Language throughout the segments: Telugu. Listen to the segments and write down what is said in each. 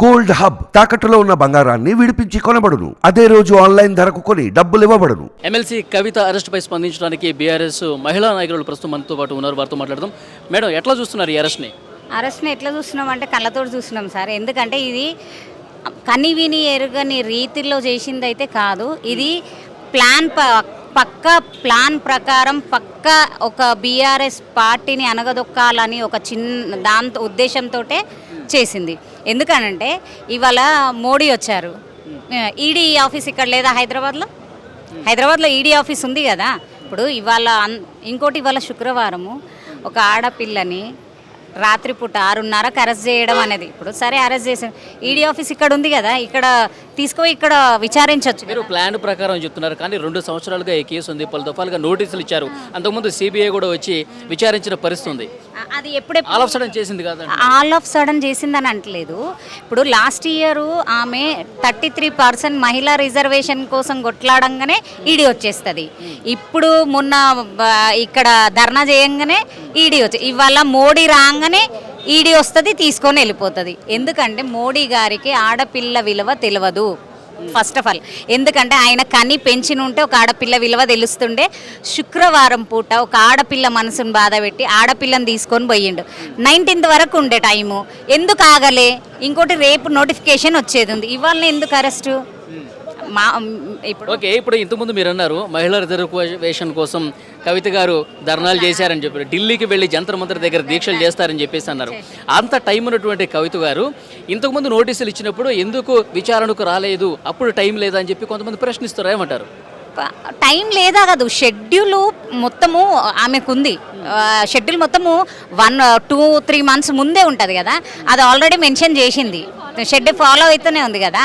గోల్డ్ హబ్ తాకట్టులో ఉన్న బంగారాన్ని విడిపించి కొనబడును. అదే రోజు ఆన్లైన్ ధరకు కొని డబ్బులు ఇవ్వబడును. ఎమ్మెల్సీ కవిత అరెస్ట్పై స్పందించడానికి బీఆర్ఎస్ మహిళా నాయకులు ప్రస్తుతం మనతో పాటు ఉన్నారు. వారితో మాట్లాడదాం. మేడం ఎట్లా చూస్తున్నారు ఈ అరెస్ట్ని? అరెస్ట్ని ఎట్లా చూస్తున్నాం అంటే కళ్ళతోటి చూస్తున్నాం సార్. ఎందుకంటే ఇది కని విని ఎరుగని రీతిలో చేసింది అయితే కాదు. ఇది ప్లాన్ ప పక్క ప్లాన్ ప్రకారం పక్క ఒక బీఆర్ఎస్ పార్టీని అనగదొక్కాలని ఒక చిన్న దాంతో ఉద్దేశంతో చేసింది. ఎందుకనంటే ఇవాళ మోడీ వచ్చారు. ఈడీ ఆఫీస్ ఇక్కడ లేదా హైదరాబాద్లో? హైదరాబాద్లో ఈడీ ఆఫీస్ ఉంది కదా. ఇప్పుడు ఇవాళ అన్- ఇంకోటి ఇవాళ శుక్రవారము ఒక ఆడపిల్లని రాత్రిపూట ఆరున్నరకు అరెస్ట్ చేయడం అనేది. ఇప్పుడు సరే అరెస్ట్ చేసాం. ఈడీ ఆఫీస్ ఇక్కడ ఉంది కదా. ఇక్కడ తీసుకుపోయి ఇక్కడ విచారించవచ్చు మీరు ప్లాన్ ప్రకారం చెప్తున్నారు కానీ రెండు సంవత్సరాలుగా ఈ కేసు ఉంది? పలు దఫాలుగా నోటీసులు ఇచ్చారు. అంతకుముందు సిబిఐ కూడా వచ్చి విచారించిన పరిస్థితి ఉంది. అది ఎప్పుడే ఆల్ ఆఫ్ సడన్ చేసింది కాదండి. ఆల్ ఆఫ్ సడన్ చేసిందని అంటలేదు ఇప్పుడు లాస్ట్ ఇయర్ ఆమె థర్టీ త్రీ పర్సెంట్ మహిళా రిజర్వేషన్ కోసం కొట్లాడంగానే ఈడీ వచ్చేస్తుంది. ఇప్పుడు మొన్న ఇక్కడ ధర్నా చేయంగానే ఈడీ వచ్చి ఇవాళ మోడీ రాగానే ఈడీ వస్తుంది తీసుకొని వెళ్ళిపోతుంది. ఎందుకంటే మోడీ గారికి ఆడపిల్ల విలువ తెలియదు ఫస్ట్ ఆఫ్ ఆల్ ఎందుకంటే ఆయన కని పెంచిన ఉంటే ఒక ఆడపిల్ల విలువ తెలుస్తుండే. శుక్రవారం పూట ఒక ఆడపిల్ల మనసును బాధ పెట్టి ఆడపిల్లని తీసుకొని పోయిండు. నైన్టీన్త్ వరకు ఉండే టైము. ఎందుకు ఆగలే? ఇంకోటి రేపు నోటిఫికేషన్ వచ్చేది ఉంది. ఇవాళ ఎందుకు అరెస్టు? మా ఇప్పుడు ఓకే ఇప్పుడు ఇంతకుముందు మీరు అన్నారు మహిళా రిజర్వేషన్ కోసం కవిత గారు ధర్నాలు చేశారని చెప్పారు. ఢిల్లీకి వెళ్ళి జంతర్ మంతర్ దగ్గర దీక్షలు చేస్తారని చెప్పేసి అన్నారు. అంత టైం ఉన్నటువంటి కవిత గారు ఇంతకుముందు నోటీసులు ఇచ్చినప్పుడు ఎందుకు విచారణకు రాలేదు అప్పుడు టైం లేదా అని చెప్పి కొంతమంది ప్రశ్నిస్తారు ఏమంటారు టైం లేదా కాదు షెడ్యూల్ మొత్తము ఆమెకుంది. షెడ్యూల్ మొత్తము వన్ టూ త్రీ మంత్స్ ముందే ఉంటుంది కదా. అది ఆల్రెడీ మెన్షన్ చేసింది. షెడ్యూల్ ఫాలో అవుతూనే ఉంది కదా.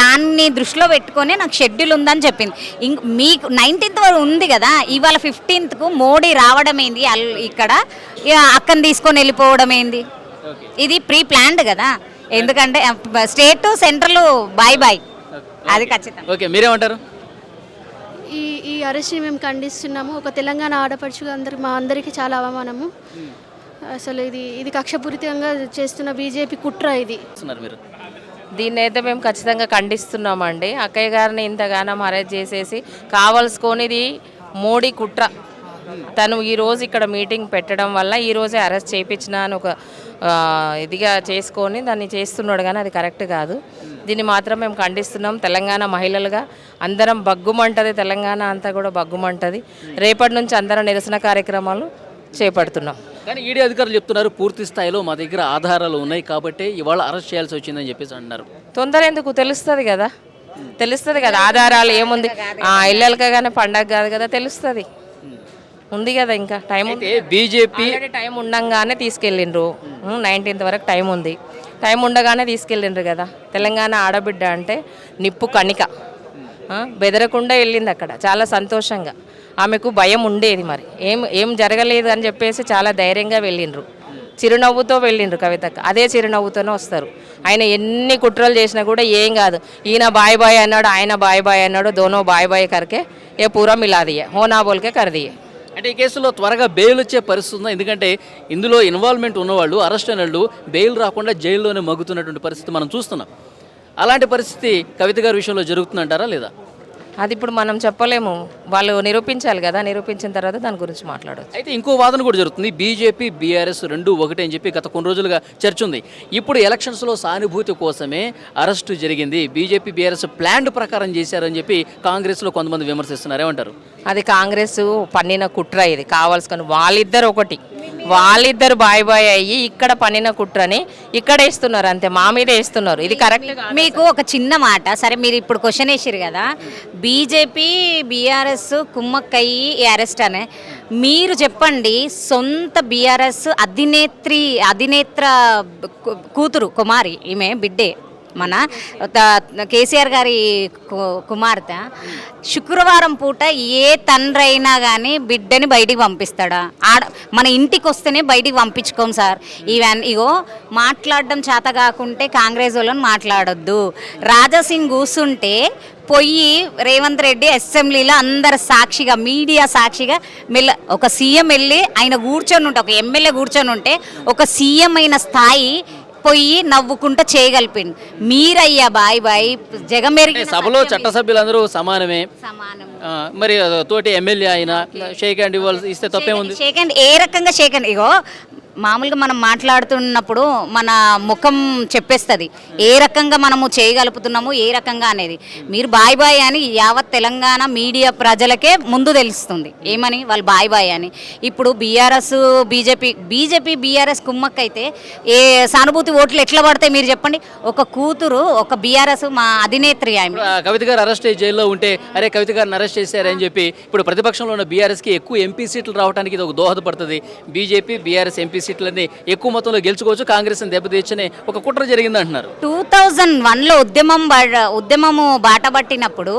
దాన్ని దృష్టిలో పెట్టుకొని నాకు షెడ్యూల్ ఉందని చెప్పింది. ఇంక మీకు నైన్టీన్త్ వరకు ఉంది కదా. ఇవాళ ఫిఫ్టీన్త్కు మోడీ రావడం ఏంది ఇక్కడ ఇక అక్కని తీసుకొని వెళ్ళిపోవడం ఏంది ఇది ప్రీ ప్లాన్డ్ కదా. ఎందుకంటే స్టేట్ సెంట్రల్ బాయ్ బాయ్. అది ఖచ్చితంగా ఓకే మీరేమంటారు? ఈ ఈ అరెస్ట్ని మేము ఖండిస్తున్నాము. ఒక తెలంగాణ ఆడపడుచుగా అందరి మా అందరికీ చాలా అవమానము. అసలు ఇది ఇది కక్షపూరితంగా చేస్తున్న బీజేపీ కుట్ర ఇది. చేస్తున్నారు మీరు? దీన్ని అయితే మేము ఖచ్చితంగా ఖండిస్తున్నామండి. అక్కయ్య గారిని ఇంతగానం అరెస్ట్ చేసేసి కావలసుకొనిది మోడీ కుట్ర. తను ఈరోజు ఇక్కడ మీటింగ్ పెట్టడం వల్ల ఈరోజే అరెస్ట్ చేయించిన అని ఒక ఇదిగా చేసుకొని దాన్ని చేస్తున్నాడు కానీ అది కరెక్ట్ కాదు. దీన్ని మాత్రం మేము ఖండిస్తున్నాం తెలంగాణ మహిళలుగా. అందరం బగ్గుమంటది తెలంగాణ అంతా కూడా బగ్గుమంటది రేపటి నుంచి అందరం నిరసన కార్యక్రమాలు చేపడుతున్నాం. కానీ ఈడీ అధికారులు చెప్తున్నారు పూర్తి స్థాయిలో మా దగ్గర ఆధారాలు ఉన్నాయి కాబట్టి ఇవాళ అరెస్ట్ చేయాల్సి వచ్చిందని చెప్పేసి అంటున్నారు. తొందర ఎందుకు? తెలుస్తుంది కదా. తెలుస్తుంది కదా ఆధారాలు ఏముంది? ఆ, ఇళ్ళలకగానే పండగ కాదు కదా తెలుస్తుంది. ఉంది కదా ఇంకా టైం బీజేపీ టైం ఉండంగానే తీసుకెళ్ళిండ్రు. నైన్టీన్త్ వరకు టైం ఉంది. టైం ఉండగానే తీసుకెళ్ళిండ్రు కదా. తెలంగాణ ఆడబిడ్డ అంటే నిప్పు కణిక. బెదరకుండా వెళ్ళింది అక్కడ చాలా సంతోషంగా. ఆమెకు భయం ఉండేది మరి. ఏం ఏం జరగలేదు అని చెప్పేసి చాలా ధైర్యంగా వెళ్ళిండ్రు. చిరునవ్వుతో వెళ్ళిండ్రు కవితక్క. అదే చిరునవ్వుతోనే వస్తారు. ఆయన ఎన్ని కుట్రలు చేసినా కూడా ఏం కాదు. ఈయన బాయ్ బాయ్ అన్నాడు ఆయన బాయ్ బాయ్ అన్నాడు దోనో బాయ్ బాయ్ కరికే ఏ పూరా మిలాదియే హోనా బోల్కే కరదియే. అంటే ఈ కేసులో త్వరగా బెయిల్ వచ్చే పరిస్థితి ఉందా? ఎందుకంటే ఇందులో ఇన్వాల్వ్మెంట్ ఉన్నవాళ్ళు అరెస్ట్ అయిన వాళ్ళు బెయిల్ రాకుండా జైల్లోనే మగ్గుతున్నటువంటి పరిస్థితి మనం చూస్తున్నాం. అలాంటి పరిస్థితి కవిత గారి విషయంలో జరుగుతుందంటారా లేదా? అది ఇప్పుడు మనం చెప్పలేము. వాళ్ళు నిరూపించాలి కదా నిరూపించిన తర్వాత దాని గురించి మాట్లాడవచ్చు అయితే ఇంకో వాదన కూడా జరుగుతుంది. బీజేపీ బీఆర్ఎస్ రెండు ఒకటే అని చెప్పి గత కొన్ని రోజులుగా చర్చ ఉంది. ఇప్పుడు ఎలక్షన్స్లో సానుభూతి కోసమే అరెస్టు జరిగింది. బీజేపీ బీఆర్ఎస్ ప్లాన్ ప్రకారం చేశారని చెప్పి కాంగ్రెస్లో కొంతమంది విమర్శిస్తున్నారు. ఏమంటారు? అది కాంగ్రెస్ పన్నిన కుట్ర ఇది. కావాల్సుకొని వాళ్ళిద్దరు ఒకటి. వాళ్ళిద్దరు బాయ్ బాయ్ అయ్యి ఇక్కడ పన్నిన కుట్రని ఇక్కడ వేస్తున్నారు అంతే. మా మీద వేస్తున్నారు ఇది కరెక్ట్ మీకు ఒక చిన్న మాట. సరే మీరు ఇప్పుడు క్వశ్చన్ వేసారు కదా. బీజేపీ బీఆర్ఎస్ కుమ్మక్కయ్యి అరెస్ట్ అనే. మీరు చెప్పండి సొంత బీఆర్ఎస్ అధినేత్రి అధినేత్ర కు- కూతురు కుమారి ఈమె బిడ్డే మన త- కేసీఆర్ గారి కు- కుమార్తె. శుక్రవారం పూట ఏ తండ్రి అయినా కానీ బిడ్డని బయటికి పంపిస్తాడా? ఆడ మన ఇంటికి వస్తేనే బయటికి పంపించుకోం సార్. ఈవెన్ ఇగో మాట్లాడడం చేత కాకుంటే కాంగ్రెస్ వాళ్ళని మాట్లాడొద్దు. రాజాసింగ్ కూర్చుంటే పొయ్యి రేవంత్ రెడ్డి అసెంబ్లీలో అందరు సాక్షిగా మీడియా సాక్షిగా మెల్ల ఒక సీఎం వెళ్ళి ఆయన కూర్చొని ఉంటే ఒక ఎమ్మెల్యే కూర్చొని ఉంటే ఒక సీఎం అయిన స్థాయి పోయి నవ్వుకుంటా చేయగలిపిండు. మీరయ్యా బాయ్ బాయ్. అంటే జగమెరిగిన సభలో. చట్టసభ్యులందరూ సమానమే. సమానం మరి తోటి ఎమ్మెల్యే అయినా షేక్ హ్యాండ్ ఇవ్వాలి ఇస్తే తప్పేముంది? షేకండ్ ఏ రకంగా షేకండ్ ఇగో మామూలుగా మనం మాట్లాడుతున్నప్పుడు మన ముఖం చెప్పేస్తుంది. ఏ రకంగా మనము చేయగలుగుతున్నాము ఏ రకంగా అనేది. మీరు బాయ్ బాయ్ అని యావత్ తెలంగాణ మీడియా ప్రజలకే ముందు తెలుస్తుంది. ఏమని? వాళ్ళు బాయ్ బాయ్ అని. ఇప్పుడు బీఆర్ఎస్ బీజేపీ బీజేపీ బీఆర్ఎస్ కుమ్మక్కైతే ఏ సానుభూతి ఓట్లు ఎట్లా పడతాయి మీరు చెప్పండి? ఒక కూతురు ఒక బీఆర్ఎస్ మా అధినేత్రి ఆమె. కవిత గారు అరెస్ట్ అయ్యి జైల్లో ఉంటే అరే కవిత గారిని అరెస్ట్ చేశారని చెప్పి ఇప్పుడు ప్రతిపక్షంలో ఉన్న బీఆర్ఎస్కి ఎక్కువ ఎంపీ సీట్లు రావడానికి ఇది ఒక దోహదపడుతుంది. బీజేపీ బీఆర్ఎస్ ఎంపీ సీట్లని ఎక్కువ మొత్తంలో గెలుచుకోవచ్చు. కాంగ్రెస్ని దెబ్బతీర్చని ఒక కుట్ర జరిగింది అంటున్నారు టూ థౌజండ్ వన్లో ఉద్యమం బ- ఉద్యమము బాటపట్టినప్పుడు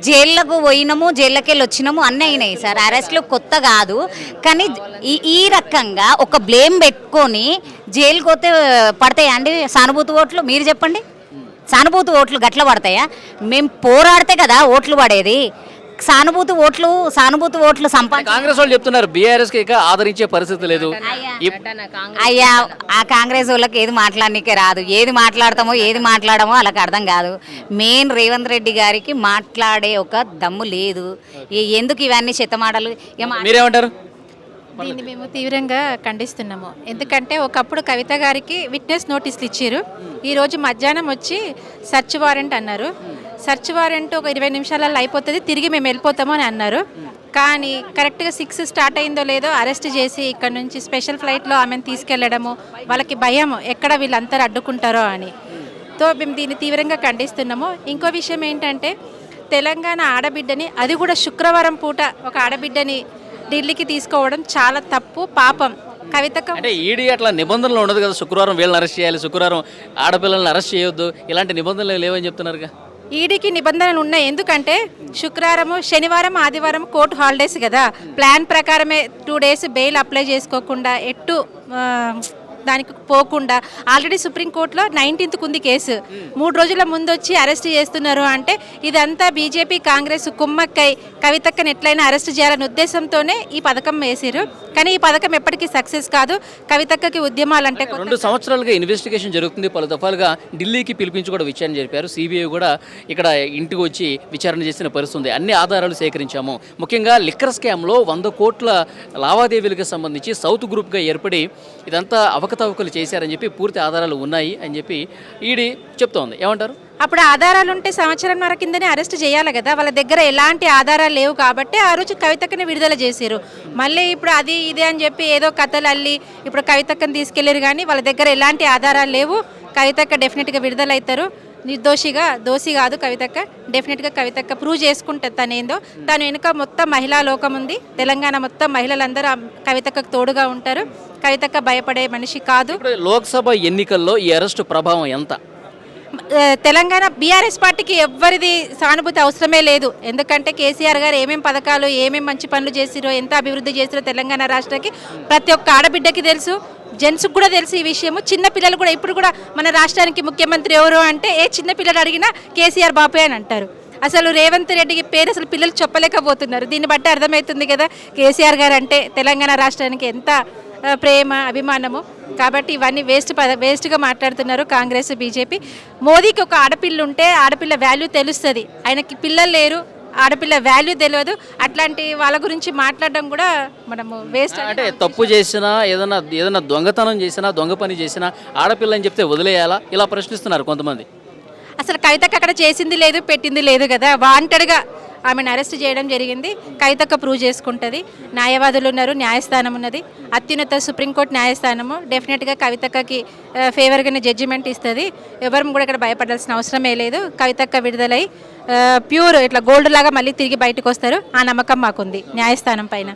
జైళ్ళకు పోయినము జైళ్ళకెళ్ళి వచ్చినాము అన్నీ అయినాయి సార్. అరెస్ట్లు కొత్త కాదు. కానీ ఈ రకంగా ఒక బ్లేమ్ పెట్టుకొని జైలుకి పోతే పడతాయా అండి? సానుభూతి ఓట్లు? మీరు చెప్పండి. సానుభూతి ఓట్లు గట్ల పడతాయా? మేము పోరాడితే కదా ఓట్లు పడేది. సానుభూతి ఓట్లు సానుభూతి ఓట్లు సంపా కాంగ్రెస్ వాళ్ళు చెప్తున్నారు బీఆర్ఎస్కి ఇక ఆదరించే పరిస్థితి లేదు. అయ్యా ఆ కాంగ్రెస్ వాళ్ళకి ఏది మాట్లాడనీకే రాదు. ఏది మాట్లాడతామో ఏది మాట్లాడమో వాళ్ళకి అర్థం కాదు. మెయిన్ రేవంత్ రెడ్డి గారికి మాట్లాడే ఒక దమ్ము లేదు. ఎందుకు ఇవన్నీ చెత్తమాటలు? మీరేమంటారు? దీన్ని మేము తీవ్రంగా ఖండిస్తున్నాము. ఎందుకంటే ఒకప్పుడు కవిత గారికి విట్నెస్ నోటీసులు ఇచ్చారు. ఈరోజు మధ్యాహ్నం వచ్చి సర్చ్ వారెంట్ అన్నారు. సర్చ్ వారెంట్ ఒక ఇరవై నిమిషాలలో అయిపోతుంది తిరిగి మేము వెళ్ళిపోతాము అని అన్నారు. కానీ కరెక్ట్గా సిక్స్ స్టార్ట్ అయిందో లేదో అరెస్ట్ చేసి ఇక్కడ నుంచి స్పెషల్ ఫ్లైట్లో ఆమెను తీసుకెళ్ళడము వాళ్ళకి భయం ఎక్కడ వీళ్ళందరూ అడ్డుకుంటారో అని. తో మేము దీన్ని తీవ్రంగా ఖండిస్తున్నాము. ఇంకో విషయం ఏంటంటే తెలంగాణ ఆడబిడ్డని అది కూడా శుక్రవారం పూట ఒక ఆడబిడ్డని ఢిల్లీకి తీసుకోవడం చాలా తప్పు పాపం. కవిత అంటే ఈడీ అట్లా నిబంధనలు ఉండదు కదా శుక్రవారం వీళ్ళని అరెస్ట్ చేయాలి శుక్రవారం ఆడపిల్లల్ని అరెస్ట్ చేయొద్దు ఇలాంటి నిబంధనలు లేవని చెప్తున్నారుగా? ఈడీకి నిబంధనలు ఉన్నాయి. ఎందుకంటే శుక్రవారం శనివారం ఆదివారం కోర్టు హాలిడేస్ కదా. ప్లాన్ ప్రకారమే టూ డేస్ బెయిల్ అప్లై చేసుకోకుండా ఎట్టు దానికి పోకుండా ఆల్రెడీ సుప్రీంకోర్టులో నైన్టీన్త్కు ఉంది కేసు. మూడు రోజుల ముందు వచ్చి అరెస్ట్ చేస్తున్నారు అంటే ఇదంతా బీజేపీ కాంగ్రెస్ కుమ్మక్కై కవితక్కని ఎట్లయినా అరెస్ట్ చేయాలనే ఉద్దేశంతోనే ఈ పథకం వేసారు కానీ ఈ పథకం ఎప్పటికీ సక్సెస్ కాదు. కవితక్కకి ఉద్యమాలంటే అంటే రెండు సంవత్సరాలుగా ఇన్వెస్టిగేషన్ జరుగుతుంది. పలు దఫాలుగా ఢిల్లీకి పిలిపించి కూడా విచారణ జరిపారు. సిబిఐ కూడా ఇక్కడ ఇంటికి వచ్చి విచారణ చేసిన పరిస్థితి అన్ని ఆధారాలు సేకరించాము. ముఖ్యంగా లిక్కర్ స్కామ్లో వంద కోట్ల లావాదేవీలకు సంబంధించి సౌత్ గ్రూప్గా ఏర్పడి ఇదంతా అవకతవకలు చేశారని చెప్పి పూర్తి ఆధారాలు ఉన్నాయి అని చెప్పి ఈడీ చెప్తోంది. ఏమంటారు? అప్పుడు ఆధారాలు ఉంటే సంవత్సరంన్నర కిందనే అరెస్ట్ చేయాలి కదా. వాళ్ళ దగ్గర ఎలాంటి ఆధారాలు లేవు కాబట్టి ఆ రోజు కవితక్కని విడుదల చేశారు. మళ్ళీ ఇప్పుడు అది ఇది అని చెప్పి ఏదో కథలు అల్లి ఇప్పుడు కవితక్కని తీసుకెళ్ళారు కానీ వాళ్ళ దగ్గర ఎలాంటి ఆధారాలు లేవు. కవితక్క డెఫినెట్గా విడుదల అవుతారు నిర్దోషిగా దోషి కాదు కవితక్క. డెఫినెట్గా కవితక్క ప్రూవ్ చేసుకుంటుంది తనేందో. తను వెనుక మొత్తం మహిళా లోకం ఉంది. తెలంగాణ మొత్తం మహిళలందరూ కవితక్కకు తోడుగా ఉంటారు. కవితక్క భయపడే మనిషి కాదు. లోక్సభ ఎన్నికల్లో ఈ అరెస్టు ప్రభావం ఎంత? తెలంగాణ బీఆర్ఎస్ పార్టీకి ఎవ్వరిది సానుభూతి అవసరమే లేదు. ఎందుకంటే కేసీఆర్ గారు ఏమేమి పథకాలు ఏమేమి మంచి పనులు చేసిరో ఎంత అభివృద్ధి చేసిరో తెలంగాణ రాష్ట్రానికి ప్రతి ఒక్క ఆడబిడ్డకి తెలుసు. జెంట్స్కి కూడా తెలుసు ఈ విషయము. చిన్న పిల్లలు కూడా ఇప్పుడు కూడా మన రాష్ట్రానికి ముఖ్యమంత్రి ఎవరు అంటే ఏ చిన్న పిల్లలు అడిగినా కేసీఆర్ బాపే అని అంటారు. అసలు రేవంత్ రెడ్డికి పేరు అసలు పిల్లలు చెప్పలేకపోతున్నారు. దీన్ని బట్టి అర్థమవుతుంది కదా కేసీఆర్ గారు అంటే తెలంగాణ రాష్ట్రానికి ఎంత ప్రేమ అభిమానము. కాబట్టి ఇవన్నీ వేస్ట్ పద వేస్ట్గా మాట్లాడుతున్నారు కాంగ్రెస్ బీజేపీ. మోదీకి ఒక ఆడపిల్ల ఉంటే ఆడపిల్ల వాల్యూ తెలుస్తుంది. ఆయనకి పిల్లలు లేరు ఆడపిల్ల వాల్యూ తెలియదు అట్లాంటి వాళ్ళ గురించి మాట్లాడడం కూడా మనము వేస్ట్ అంటే తప్పు చేసినా ఏదైనా ఏదైనా దొంగతనం చేసినా దొంగ పని చేసినా ఆడపిల్లని చెప్తే వదిలేయాలా? ఇలా ప్రశ్నిస్తున్నారు కొంతమంది. అసలు కవితకు అక్కడ చేసింది లేదు పెట్టింది లేదు కదా. వాంటెడ్గా ఆమెను అరెస్ట్ చేయడం జరిగింది. కవితక్క ప్రూవ్ చేసుకుంటుంది. న్యాయవాదులు ఉన్నారు న్యాయస్థానం ఉన్నది. అత్యున్నత సుప్రీంకోర్టు న్యాయస్థానము. డెఫినెట్గా కవితక్కకి ఫేవర్గానే జడ్జిమెంట్ ఇస్తుంది. ఎవరు కూడా ఇక్కడ భయపడాల్సిన అవసరమే లేదు. కవితక్క విడుదలై ప్యూర్ ఇట్లా గోల్డ్ లాగా మళ్ళీ తిరిగి బయటకు వస్తారు. ఆ నమ్మకం మాకుంది. న్యాయస్థానం పైన.